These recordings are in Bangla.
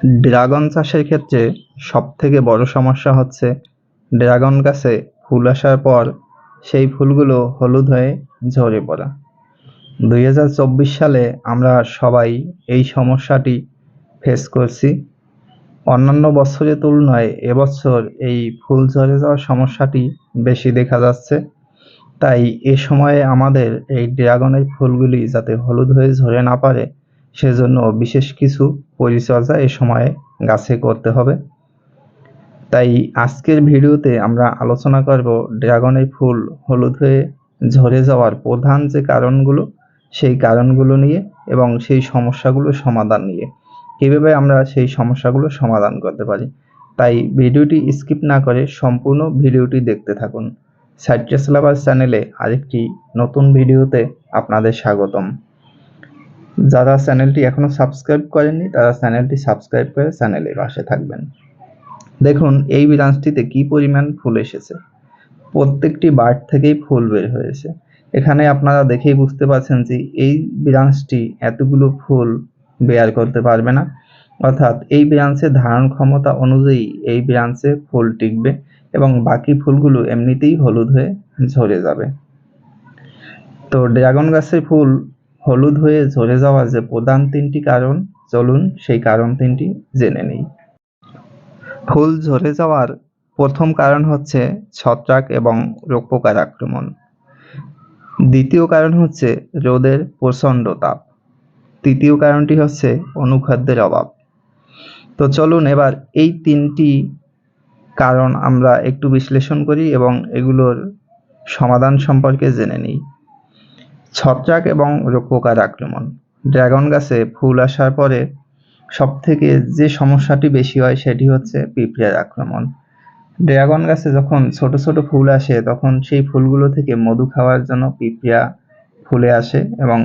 ড্রাগন চাষের ক্ষেত্রে সবথেকে বড় সমস্যা হচ্ছে ড্রাগন গাছে ফুল আসার পর সেই ফুলগুলো হলুদ হয়ে ঝরে পড়া। দুই হাজার চব্বিশ সালে আমরা সবাই এই সমস্যাটি ফেস করছি। অন্যান্য বছরের তুলনায় এবছর এই ফুল ঝরে যাওয়ার সমস্যাটি বেশি দেখা যাচ্ছে। তাই এ সময়ে আমাদের এই ড্রাগনের ফুলগুলি যাতে হলুদ হয়ে ঝরে না পারে সেজন্য বিশেষ কিছু পরিচর্যা এ সময়ে গাছে করতে হবে। তাই আজকের ভিডিওতে আমরা আলোচনা করব ড্রাগনের ফুল হলুদ হয়ে ঝরে যাওয়ার প্রধান যে কারণগুলো, সেই কারণগুলো নিয়ে এবং সেই সমস্যাগুলো সমাধান নিয়ে। কীভাবে আমরা সেই সমস্যাগুলো সমাধান করতে পারি? তাই ভিডিওটি স্কিপ না করে সম্পূর্ণ ভিডিওটি দেখতে থাকুন। সাইট্রাস লাভার চ্যানেলে আরেকটি নতুন ভিডিওতে আপনাদের স্বাগতম। যারা চ্যানেলটি এখনও সাবস্ক্রাইব করেননি, তারা চ্যানেলটি সাবস্ক্রাইব করে চ্যানেলের পাশে থাকবেন। দেখুন, এই ব্রাঞ্চটিতে কি পরিমাণ ফুল এসেছে। প্রত্যেকটি বার্ড থেকেই ফুল বের হয়েছে। এখানে আপনারা দেখেই বুঝতে পারছেন যে এই ব্রাঞ্চটি এতগুলো ফুল বেয়ার করতে পারবে না। অর্থাৎ এই ব্রাঞ্চের ধারণ ক্ষমতা অনুযায়ী এই ব্রাঞ্চে ফুল টিকবে এবং বাকি ফুলগুলো এমনিতেই হলুদ হয়ে ঝরে যাবে। তো ড্রাগন গাছের ফুল হলুদ হয়ে ঝরে যাওয়ার যে প্রধান তিনটি কারণ, চলুন সেই কারণ তিনটি জেনে নিই। ফুল ঝরে যাওয়ার প্রথম কারণ হচ্ছে ছত্রাক এবং রোগ পোকার আক্রমণ। দ্বিতীয় কারণ হচ্ছে রোদের প্রচণ্ড তাপ। তৃতীয় কারণটি হচ্ছে অনুখাদ্যের অভাব। তো চলুন এবার এই তিনটি কারণ আমরা একটু বিশ্লেষণ করি এবং এগুলোর সমাধান সম্পর্কে জেনে নিই। ছত্রাক এবং পোকার আক্রমণ। ড্রাগন গাছে ফুল আসার পরে সব থেকে যে সমস্যাটি বেশি হয় সেটি হচ্ছে পিঁপড়ের আক্রমণ। ড্রাগন গাছে যখন ছোট ছোট ফুল আসে, তখন সেই ফুলগুলো থেকে মধু খাওয়ার জন্য পিঁপড়া ফুলে আসে এবং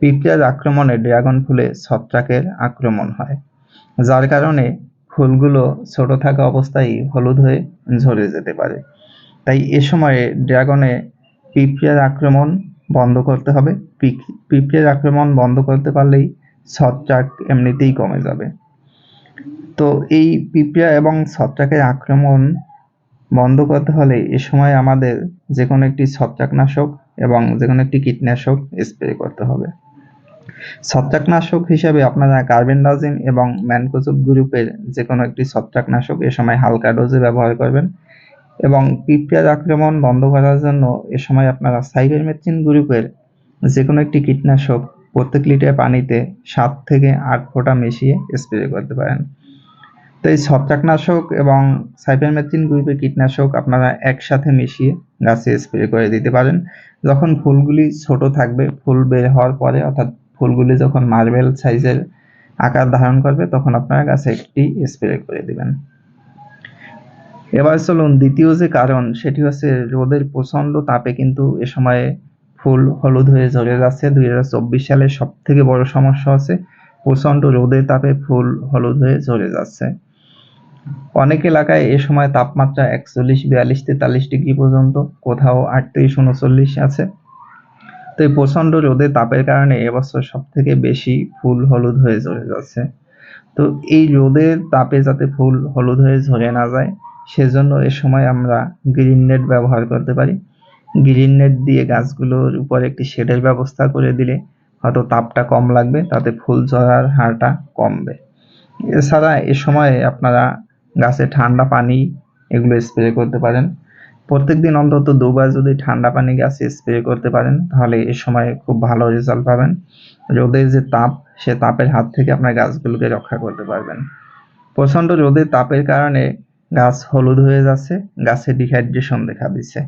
পিঁপড়ার আক্রমণে ড্রাগন ফুলে ছত্রাকের আক্রমণ হয়, যার কারণে ফুলগুলো ছোট থাকা অবস্থায় হলুদ হয়ে ঝরে যেতে পারে। তাই এ সময়ে ড্রাগনে পিঁপড়ার আক্রমণ বন্ধ করতে হবে। পিঁপড়ের আক্রমণ বন্ধ করতে পারলেই ছত্রাক এমনিতেই কমে যাবে। তো এই পিঁপড়া এবং ছত্রাকের আক্রমণ বন্ধ করতে হলে এ সময় আমাদের যে কোনো একটি ছত্রাকনাশক এবং যে কোনো একটি কীটনাশক স্প্রে করতে হবে। ছত্রাকনাশক হিসেবে আপনারা কার্বেন্ডাজিম এবং ম্যানকোজব গ্রুপের যে কোনো একটি ছত্রাকনাশক এ সময় হালকা ডোজে ব্যবহার করবেন। এবং পিঁপড়ার আক্রমণ বন্ধ করার জন্য এ সময় আপনারা সাইবারমেথ্রিন গ্রুপের যে কোনো একটি কীটনাশক প্রত্যেক লিটার পানিতে সাত থেকে আট ফোঁটা মিশিয়ে স্প্রে করতে পারেন। তো এই ছত্রাকনাশক এবং সাইপারমেথ্রিন গ্রুপের কীটনাশক আপনারা একসাথে মিশিয়ে গাছে স্প্রে করে দিতে পারেন। যখন ফুলগুলি ছোট থাকবে, ফুল বের হওয়ার পরে অর্থাৎ ফুলগুলি যখন মার্বেল সাইজের আকার ধারণ করবে, তখন আপনারা গাছে একটি স্প্রে করে দিবেন। এবার চলুন দ্বিতীয় যে কারণ, সেটি হচ্ছে রোদের প্রচণ্ড তাপে কিন্তু এ সময়ে ফুল হলুদ হয়ে ঝরে যাচ্ছে। দুই হাজার চব্বিশ সালের সব থেকে বড় সমস্যা হচ্ছে প্রচণ্ড রোদের তাপে ফুল হলুদ হয়ে ঝরে যাচ্ছে। অনেক এলাকায় এ সময় তাপমাত্রা একচল্লিশ, বিয়াল্লিশ, তেতাল্লিশ ডিগ্রি পর্যন্ত, কোথাও আটত্রিশ, উনচল্লিশ আছে। তো এই প্রচণ্ড রোদের তাপের কারণে এবছর সব থেকে বেশি ফুল হলুদ হয়ে ঝরে যাচ্ছে। তো এই রোদের তাপে যাতে ফুল হলুদ হয়ে ঝরে না যায় সেজন্য এ সময় আমরা গ্রিন নেট ব্যবহার করতে পারি। গ্রিন নেট দিয়ে গাছগুলোর উপর একটি শেডের ব্যবস্থা করে দিলে হয়তো তাপটা কম লাগবে, তাতে ফুল ঝরার হারটা কমবে। এছাড়া এ সময় আপনারা গাছে ঠান্ডা পানি এগুলো স্প্রে করতে পারেন। প্রত্যেক দিন অন্তত দুবার যদি ঠান্ডা পানি গাছে স্প্রে করতে পারেন, তাহলে এ সময় খুব ভালো রেজাল্ট পাবেন। রোদের যে তাপ, সে তাপের হাত থেকে আপনার গাছগুলোকে রক্ষা করতে পারবেন। প্রচণ্ড রোদের তাপের কারণে গাছ হলুদ হয়ে যাচ্ছে, গাছে ডিহাইড্রেশন দেখা দিচ্ছে।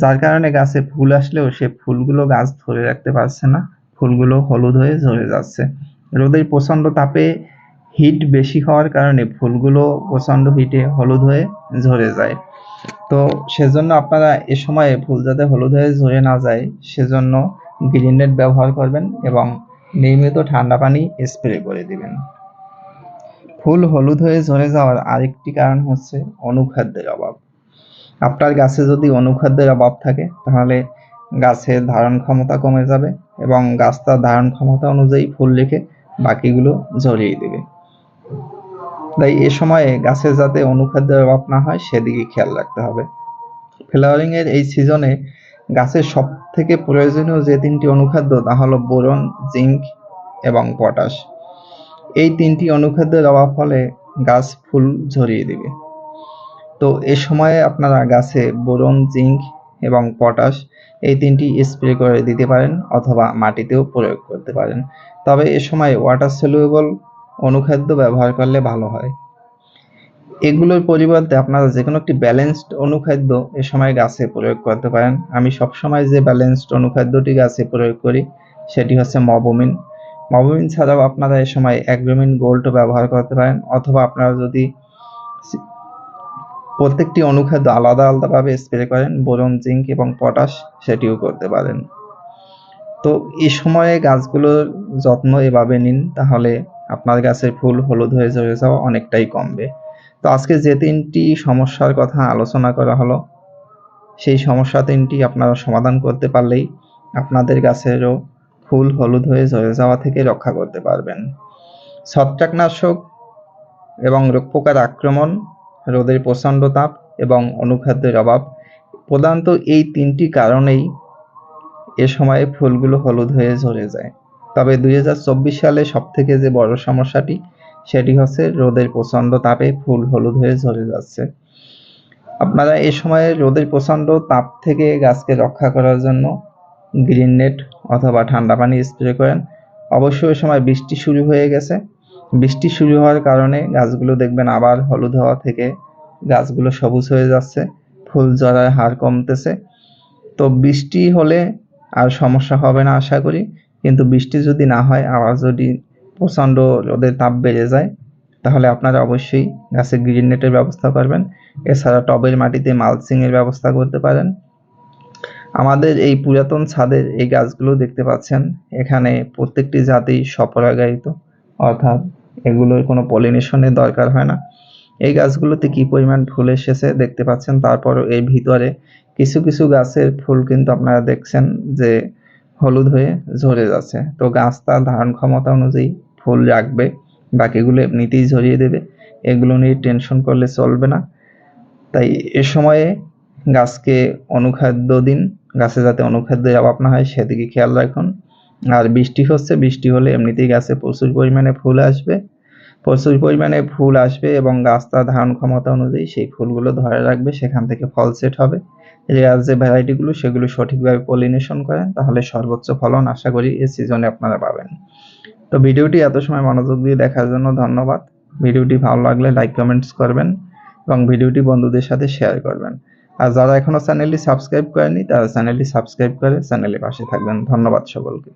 যার কারণে গাছে ফুল আসলেও সে ফুলগুলো গাছ ধরে রাখতে পারছে না, ফুলগুলো হলুদ হয়ে ঝরে যাচ্ছে। রোদের প্রচণ্ড তাপে হিট বেশি হওয়ার কারণে ফুলগুলো প্রচণ্ড হিটে হলুদ হয়ে ঝরে যায়। তো সেজন্য আপনারা এ সময়ে ফুল যাতে হলুদ হয়ে ঝরে না যায়, সেজন্য গ্রিন নেট ব্যবহার করবেন এবং নিয়মিত ঠান্ডা পানি স্প্রে করে দিবেন। ফুল হলুদ হয়ে ঝরে যাওয়ার আরেকটি কারণ হচ্ছে অনুখাদ্যের অভাব। আপনার গাছে যদি অনুখাদ্যের অভাব থাকে, তাহলে গাছের ধারণ ক্ষমতা কমে যাবে এবং গাছ তার ধারণ ক্ষমতা অনুযায়ী ফুল রেখে বাকিগুলো ঝরিয়ে দেবে। তাই এ সময়ে গাছের যাতে অনুখাদ্যের অভাব না হয়, সেদিকে খেয়াল রাখতে হবে। ফ্লাওয়ারিং এর এই সিজনে গাছের সব থেকে প্রয়োজনীয় যে তিনটি অনুখাদ্য, তা হলো বোরন জিঙ্ক এবং পটাশ। এই তিনটি অনুখাদ্যের অভাব হলে গাছ ফুল ঝরিয়ে দেবে। তো এ সময়ে আপনারা গাছে বোরন, জিঙ্ক এবং পটাশ এই তিনটি স্প্রে করে দিতে পারেন অথবা মাটিতেও প্রয়োগ করতে পারেন। তবে এ সময় ওয়াটার সলিউবল অনুখাদ্য ব্যবহার করলে ভালো হয়। এগুলোর পরিবর্তে আপনারা যে কোনো একটি ব্যালেন্সড অনুখাদ্য এ সময় গাছে প্রয়োগ করতে পারেন। আমি সবসময় যে ব্যালেন্সড অনুখাদ্যটি গাছে প্রয়োগ করি, সেটি হচ্ছে মবোমিন। মবোমিন ছাড়াও আপনারা এ সময় অ্যাগ্রোমিন গোল্ড ব্যবহার করতে পারেন, অথবা আপনারা যদি প্রত্যেকটি অনুখাদ্য আলাদা আলাদাভাবে স্প্রে করেন, বোরন, জিঙ্ক এবং পটাশ সেটিও করতে পারেন। তো এই সময়ে গাছগুলোর যত্ন এভাবে নিন, তাহলে আপনার গাছের ফুল হলুদ হয়ে ঝরে যাওয়া অনেকটাই কমবে। তো আজকে যে তিনটি সমস্যার কথা আলোচনা করা হলো, সেই সমস্যা তিনটি আপনারা সমাধান করতে পারলেই আপনাদের গাছেরও ফুল হলুদ হয়ে ঝরে যাওয়া থেকে রক্ষা করতে পারবেন। ছত্রাকনাশক এবং রোগ পোকার আক্রমণ, রোদের প্রচণ্ড তাপ এবং অনুখাদ্যের অভাব প্রধানত এই তিনটি কারণেই এ সময়ে ফুলগুলো হলুদ হয়ে ঝরে যায়। তবে দুই হাজার চব্বিশ সালে সবথেকে যে বড় সমস্যাটি, সেটি হচ্ছে রোদের প্রচণ্ড তাপে ফুল হলুদ হয়ে ঝরে যাচ্ছে। আপনারা এ সময়ে রোদের প্রচণ্ড তাপ থেকে গাছকে রক্ষা করার জন্য গ্রিন নেট অথবা ঠান্ডা পানি স্প্রে করেন। অবশ্যই ওই সময় বৃষ্টি শুরু হয়ে গেছে। বৃষ্টি শুরু হওয়ার কারণে গাছগুলো দেখবেন আবার হলুদ হওয়া থেকে গাছগুলো সবুজ হয়ে যাচ্ছে, ফুল ঝরার হার কমতেছে। তো বৃষ্টি হলে আর সমস্যা হবে না আশা করি। কিন্তু বৃষ্টি যদি না হয়, আবার যদি প্রচণ্ড রোদের তাপ বেড়ে যায়, তাহলে আপনারা অবশ্যই গাছে গ্রিন নেটের ব্যবস্থা করবেন। এছাড়া টবের মাটিতে মালচিংয়ের ব্যবস্থা করতে পারেন। আমাদের এই পুরাতন ছাদের এই গাছগুলো দেখতে পাচ্ছেন। এখানে প্রত্যেকটি জাতি স্বপরাগায়িত অর্থাৎ এগুলোর কোনো পলিনেশনের দরকার হয় না। এই গাছগুলোতে কি পরিমাণ ফুল এসেছে দেখতে পাচ্ছেন, তারপরও এর ভিতরে কিছু কিছু গাছের ফুল কিন্তু আপনারা দেখছেন যে হলুদ হয়ে ঝরে যাচ্ছে। তো গাছ তার ধারণ ক্ষমতা অনুযায়ী ফুল রাখবে, বাকিগুলো এমনিতেই ঝরিয়ে দেবে। এগুলো নিয়ে টেনশন করলে চলবে না। তাই এ সময়ে গাছকে অনুখাদ্য দিন গাছে যাতে অনুখাদ্যের অভাব না হয়, সেদিকে খেয়াল রাখুন। আর বৃষ্টি হচ্ছে, বৃষ্টি হলে এমনিতেই গাছে প্রচুর পরিমাণে ফুল আসবে। প্রচুর পরিমাণে ফুল আসবে এবং গাছ তার ধারণ ক্ষমতা অনুযায়ী সেই ফুলগুলো ধরে রাখবে, সেখান থেকে ফল সেট হবে। রেয়ার যে ভ্যারাইটিগুলো, সেগুলো সঠিকভাবে পলিনেশন করেন, তাহলে সর্বোচ্চ ফলন আশা করি এই সিজনে আপনারা পাবেন। তো ভিডিওটি এত সময় মনোযোগ দিয়ে দেখার জন্য ধন্যবাদ। ভিডিওটি ভালো লাগলে লাইক, কমেন্টস করবেন এবং ভিডিওটি বন্ধুদের সাথে শেয়ার করবেন। আর যারা এখনও চ্যানেলটি সাবস্ক্রাইব করেনি তারা চ্যানেলটি সাবস্ক্রাইব করে চ্যানেলের পাশে থাকবেন। ধন্যবাদ সকলকে।